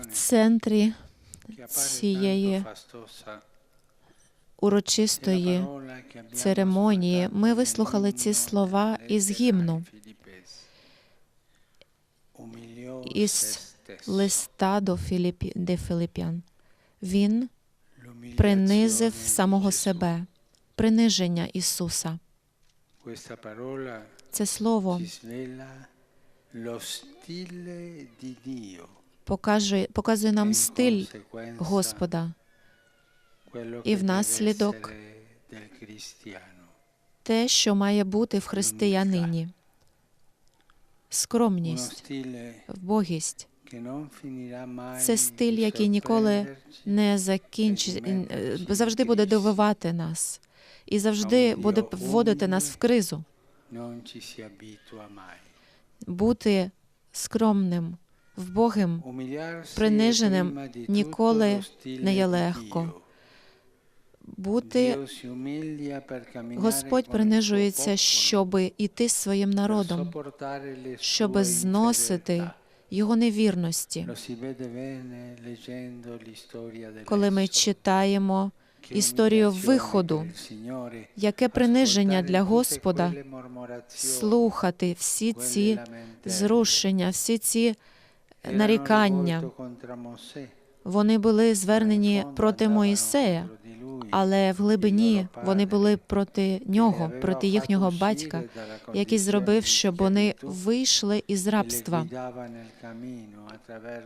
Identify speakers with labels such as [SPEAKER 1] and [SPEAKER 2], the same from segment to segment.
[SPEAKER 1] В центрі цієї урочистої церемонії ми вислухали ці слова із гімну, із листа до Філіпі... де Филип'ян. Він принизив самого себе, приниження Ісуса. Це слово
[SPEAKER 2] Dio.
[SPEAKER 1] Показує, нам стиль Господа, і внаслідок те, що має бути в християнині. Скромність, вбогість. це стиль, який ніколи не закінчить, е, завжди буде дивувати нас і завжди буде вводити нас в кризу. Бути скромним, вбогим Приниженим ніколи не є легко. Бути Господь принижується, щоби іти своїм народом,
[SPEAKER 2] sue
[SPEAKER 1] зносити його невірності. Коли ми читаємо історію виходу, яке приниження для Господа слухати всі ці зрушення, всі ці нарікання. Вони були звернені проти Моїсея, але в глибині вони були проти нього, проти їхнього батька, який зробив, щоб вони вийшли із рабства.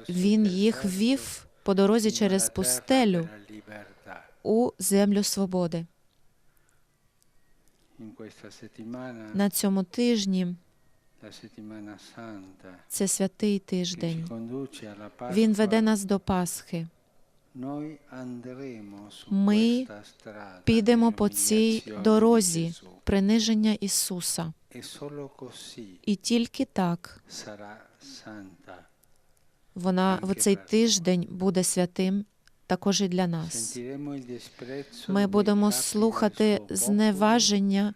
[SPEAKER 1] Він їх вів по дорозі через пустелю у землю свободи. На цьому тижні це святий тиждень. Він веде нас до Пасхи. Ми Підемо по цій дорозі приниження Ісуса. І тільки так вона в цей тиждень буде святим також і для нас. Ми будемо слухати зневаження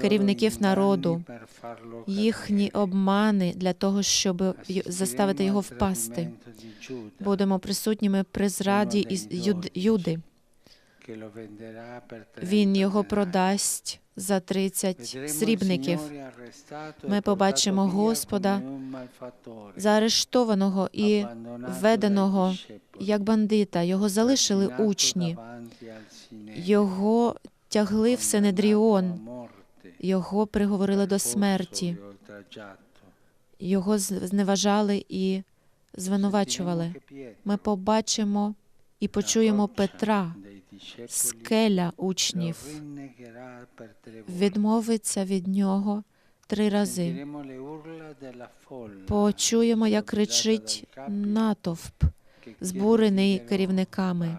[SPEAKER 1] керівників народу, їхні обмани для того, щоб заставити його впасти. Будемо присутніми при зраді Юд- Юди. Він його продасть за 30 срібників. Ми побачимо Господа заарештованого і введеного як бандита. Його залишили учні, його тягли в Сенедріон, його приговорили до смерті, його зневажали і звинувачували. Ми побачимо і почуємо Петра, скеля учнів, відмовиться від нього три рази. Почуємо, як кричить натовп, збурений керівниками,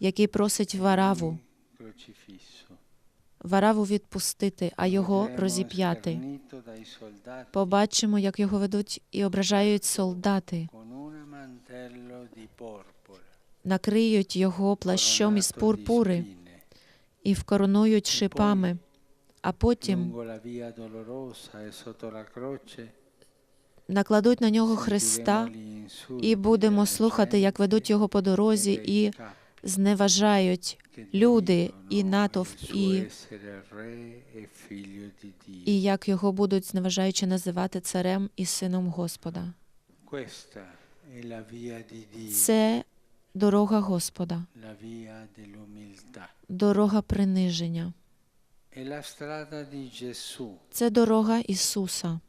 [SPEAKER 1] який просить вараву, вараву відпустити, а його розіп'яти. Побачимо, як його ведуть і ображають солдати, накриють його плащом із пурпури і вкоронують шипами, а потім накладуть на нього Христа, і будемо слухати, як ведуть його по дорозі і зневажають люди і натовп, і, і як його будуть зневажаючи називати царем і сином Господа. Це дорога Господа, дорога приниження. Це дорога Ісуса.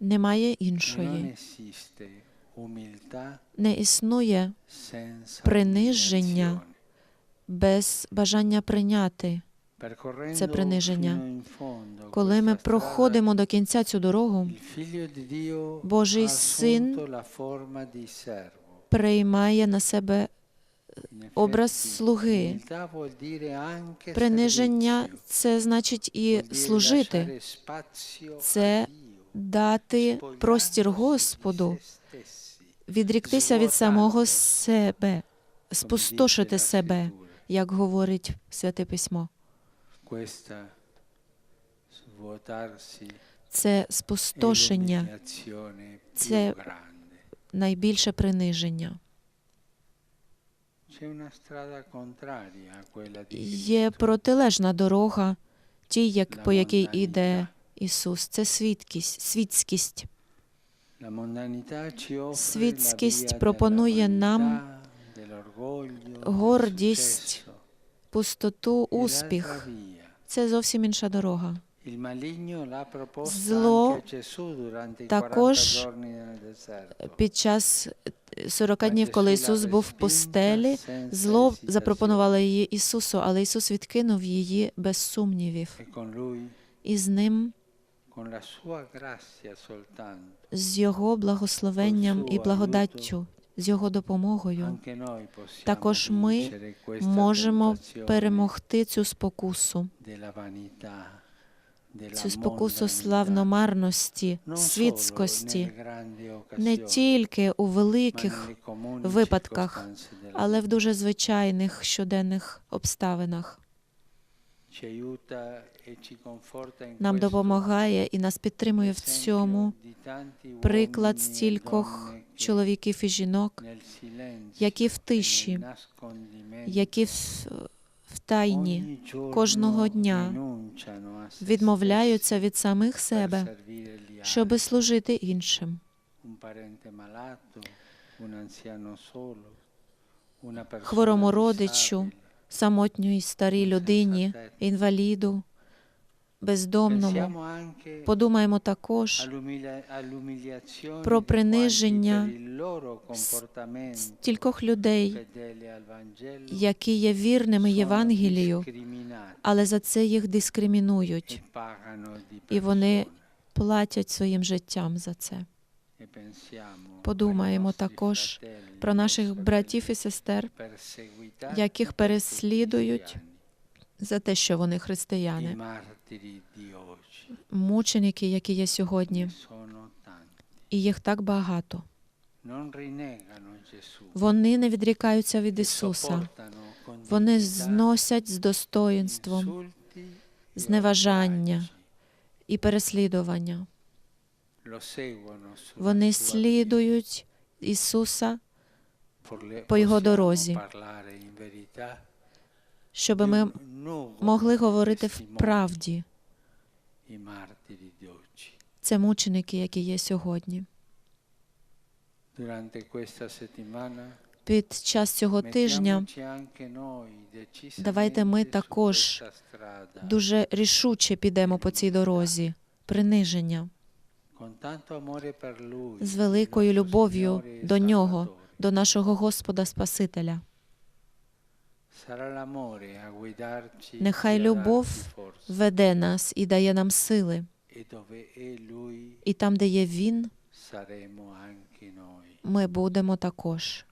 [SPEAKER 1] Немає іншої. Не існує Приниження. без бажання прийняти. Це приниження. Коли ми проходимо до кінця цю дорогу, Божий Син приймає на себе образ слуги. Приниження це значить і служити, Це дати простір Господу, відріктися від самого себе, спустошити себе, як говорить Святе Письмо. Це
[SPEAKER 2] e
[SPEAKER 1] спустошення, Це- найбільше приниження. Є протилежна дорога, тій, як, по якій іде Ісус. Це свідкість, світськість. Світськість пропонує нам гордість. Пустоту, успіх. Це зовсім інша дорога. Зло
[SPEAKER 2] anche a Gesù durante i 40
[SPEAKER 1] також. Під час е, 40 днів, коли Ісус був в пустелі, зло запропонувало її Ісусу, але Ісус відкинув її без сумнівів. І з ним, з Його благословенням і благодаттю, з Його допомогою, також ми можемо перемогти цю спокусу, цю спокусу славномарності, світськості, не тільки у великих випадках, але в дуже звичайних щоденних обставинах. Нам допомагає і нас підтримує в цьому приклад
[SPEAKER 2] e
[SPEAKER 1] стількох чоловіків і жінок, які в
[SPEAKER 2] e
[SPEAKER 1] тиші, які в, в тайні кожного дня відмовляються від самих себе, щоби служити іншим. Хворому родичу. Самотньої старій людині, інваліду, бездомному. Подумаємо також про приниження стількох людей, які є вірними Євангелію, але за це їх
[SPEAKER 2] di
[SPEAKER 1] і вони платять своїм життям за це.
[SPEAKER 2] E
[SPEAKER 1] Подумаємо також Про наших братів і сестер, яких переслідують за те, що вони християни, мученики, які є сьогодні, і їх так багато. Вони не відрікаються від
[SPEAKER 2] e
[SPEAKER 1] Ісуса. Вони зносять з достоїнством
[SPEAKER 2] e
[SPEAKER 1] зневажання і переслідування. Вони слідують Ісуса, по його дорозі. щоб ми могли говорити в правді. Це мученики, які є сьогодні. Під час цього тижня давайте ми також дуже рішуче підемо по цій дорозі. Приниження з великою любов'ю
[SPEAKER 2] e
[SPEAKER 1] до нього, до нашого Господа Спасителя. Нехай любов веде нас і дає нам сили, і там, де є Він, ми будемо також.